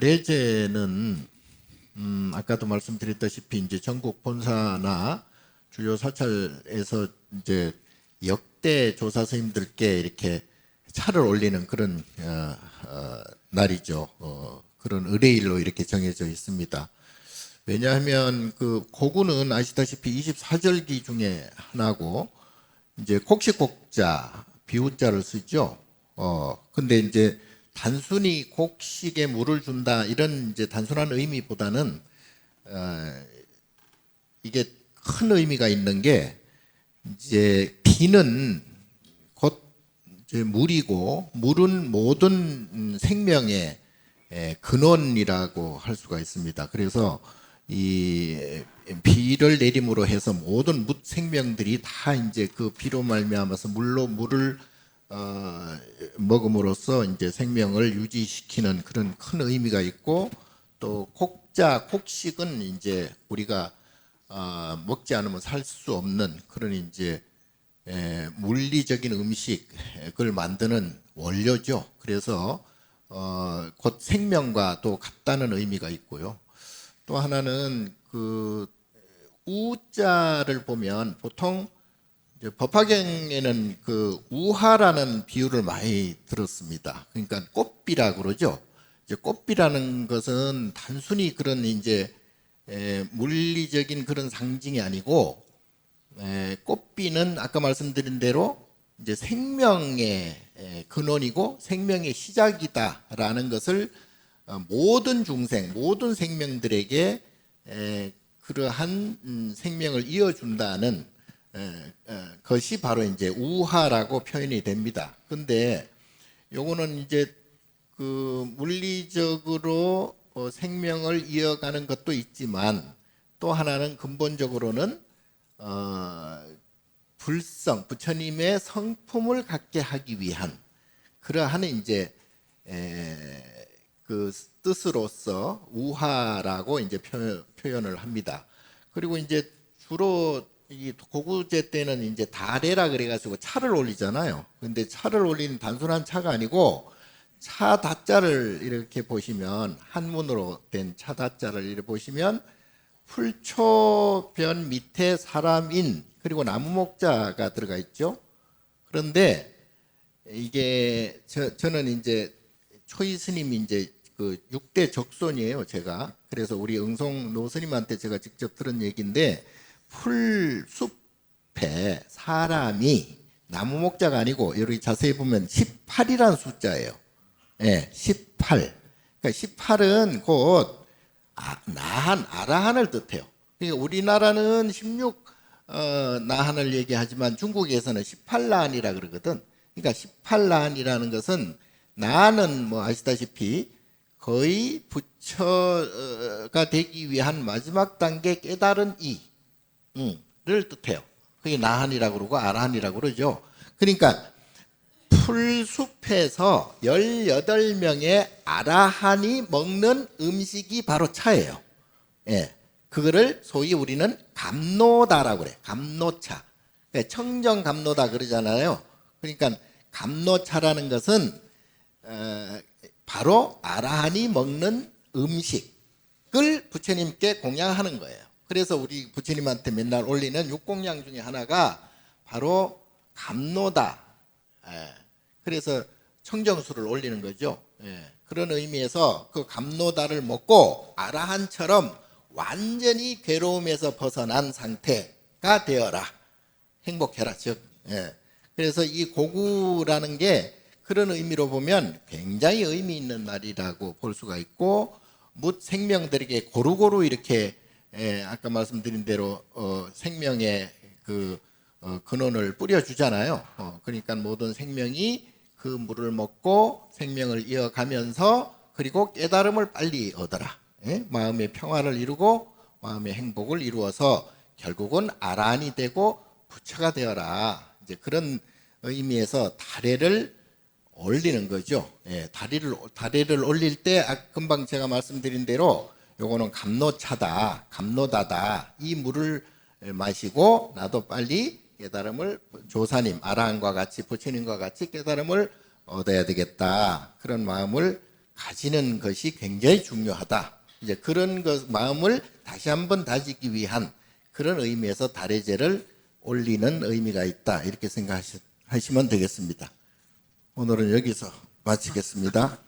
다래제는 음, 아까도 말씀드렸다시피 이제 전국 본사나 주요 사찰에서 이제 역대 조사 스님들께 이렇게 차를 올리는 그런 어, 어, 날이죠. 어, 그런 의뢰일로 이렇게 정해져 있습니다. 왜냐하면 그 고구는 아시다시피 24절기 중에 하나고 이제 곡식곡자 비우자를 쓰죠. 어 근데 이제 단순히 곡식에 물을 준다 이런 이제 단순한 의미보다는 어, 이게 큰 의미가 있는 게 이제 비는 곧 이제 물이고 물은 모든 음, 생명의 에, 근원이라고 할 수가 있습니다. 그래서 이 비를 내림으로 해서 모든 묻 생명들이 다 이제 그 비로 말미암아서 물로 물을 어, 먹음으로써 이제 생명을 유지시키는 그런 큰 의미가 있고 또 곡자 곡식은 이제 우리가 어, 먹지 않으면 살 수 없는 그런 이제 에, 물리적인 음식을 만드는 원료죠. 그래서 어, 곧 생명과 또 같다는 의미가 있고요. 또 하나는 그 우자를 보면 보통 법화경에는 그 우하라는 비유를 많이 들었습니다. 그러니까 꽃비라 그러죠. 이제 꽃비라는 것은 단순히 그런 이제 에, 물리적인 그런 상징이 아니고 에, 꽃비는 아까 말씀드린 대로 이제 생명의 에, 근원이고 생명의 시작이다라는 것을 어, 모든 중생, 모든 생명들에게 에, 그러한 음, 생명을 이어준다는 것이 바로 이제 우하라고 표현이 됩니다. 근데 요거는 이제 그 물리적으로 어, 생명을 이어가는 것도 있지만 또 하나는 근본적으로는 어, 불성 부처님의 성품을 갖게 하기 위한 그러한 이제 에, 그 뜻으로서 우화라고 이제 표, 표현을 합니다. 그리고 이제 주로 이 고구제 때는 이제 다래라 그래가지고 차를 올리잖아요. 근데 차를 올리는 단순한 차가 아니고 차 다자를 이렇게 보시면 한문으로 된 차 다자를 이렇게 보시면 풀초변 밑에 사람인 그리고 나무 목자가 들어가 있죠. 그런데 이게 저, 저는 이제 초이 스님이 이제 그 6대 적손이에요, 제가. 그래서 우리 응송 노 스님한테 제가 직접 들은 얘기인데 풀숲에 사람이 나무 목자가 아니고 여기 자세히 보면 18이라는 숫자예요. 예, 18. 그러니까 18은 곧 아, 나한 아라한을 뜻해요. 그러니까 우리나라는 16 어, 나한을 얘기하지만 중국에서는 18나한이라 그러거든. 그러니까 18나한이라는 것은 나는 뭐 아시다시피 거의 부처가 되기 위한 마지막 단계 깨달은 이 를 뜻해요. 그게 나한이라고 그러고 아라한이라고 그러죠. 그러니까 풀숲에서 18명의 아라한이 먹는 음식이 바로 차예요. 예. 그거를 소위 우리는 감노다라고 그래. 감노차. 예, 청정 감노다 그러잖아요. 그러니까 감노차라는 것은 어, 바로 아라한이 먹는 음식을 부처님께 공양하는 거예요. 그래서 우리 부처님한테 맨날 올리는 육공양 중에 하나가 바로 감노다. 예. 그래서 청정수를 올리는 거죠. 예. 그런 의미에서 그 감노다를 먹고 아라한처럼 완전히 괴로움에서 벗어난 상태가 되어라. 행복해라. 즉, 예. 그래서 이 고구라는 게 그런 의미로 보면 굉장히 의미 있는 날이라고 볼 수가 있고 묻 생명들에게 고루고루 이렇게 예, 아까 말씀드린 대로 어, 생명의 그 어, 근원을 뿌려주잖아요. 어, 그러니까 모든 생명이 그 물을 먹고 생명을 이어가면서 그리고 깨달음을 빨리 얻어라. 예? 마음의 평화를 이루고 마음의 행복을 이루어서 결국은 아란이 되고 부처가 되어라. 이제 그런 의미에서 다래를 올리는 거죠. 예, 다리를 다리를 올릴 때 아, 금방 제가 말씀드린 대로 요거는 감노차다, 감노다다. 이 물을 마시고 나도 빨리 깨달음을 조사님 아라한과 같이 부처님과 같이 깨달음을 얻어야 되겠다. 그런 마음을 가지는 것이 굉장히 중요하다. 이제 그런 것 마음을 다시 한번 다지기 위한 그런 의미에서 달의제를 올리는 의미가 있다. 이렇게 생각하시면 되겠습니다. 오늘은 여기서 마치겠습니다.